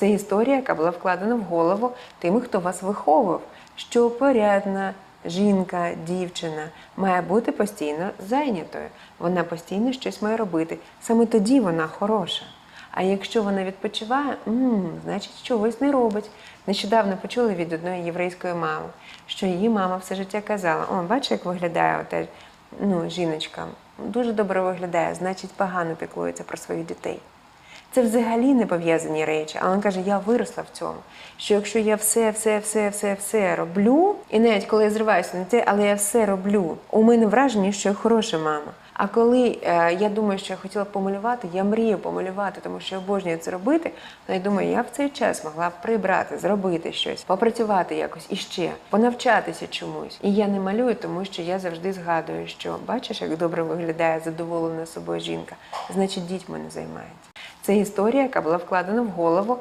Це історія, яка була вкладена в голову тими, хто вас виховував, що порядна жінка, дівчина має бути постійно зайнятою. Вона постійно щось має робити. Саме тоді вона хороша. А якщо вона відпочиває, м, значить чогось не робить. Нещодавно почули від одної єврейської мами, що її мама все життя казала: О, бачиш, як виглядає ота ну, жіночка. Дуже добре виглядає, значить погано піклується про своїх дітей. Це взагалі не пов'язані речі. Але він каже, я виросла в цьому. Що якщо я все, все, все, все, все роблю, і навіть коли я зриваюся на це, але я все роблю, у мене враження, що я хороша мама. А коли е, я думаю, що я хотіла помалювати, я мрію помалювати, тому що я обожнюю це робити. То я думаю, я в цей час могла б прибрати, зробити щось, попрацювати якось іще, понавчатися чомусь. І я не малюю, тому що я завжди згадую, що бачиш, як добре виглядає задоволена собою жінка, значить дітьми не займається. Це історія, яка була вкладена в голову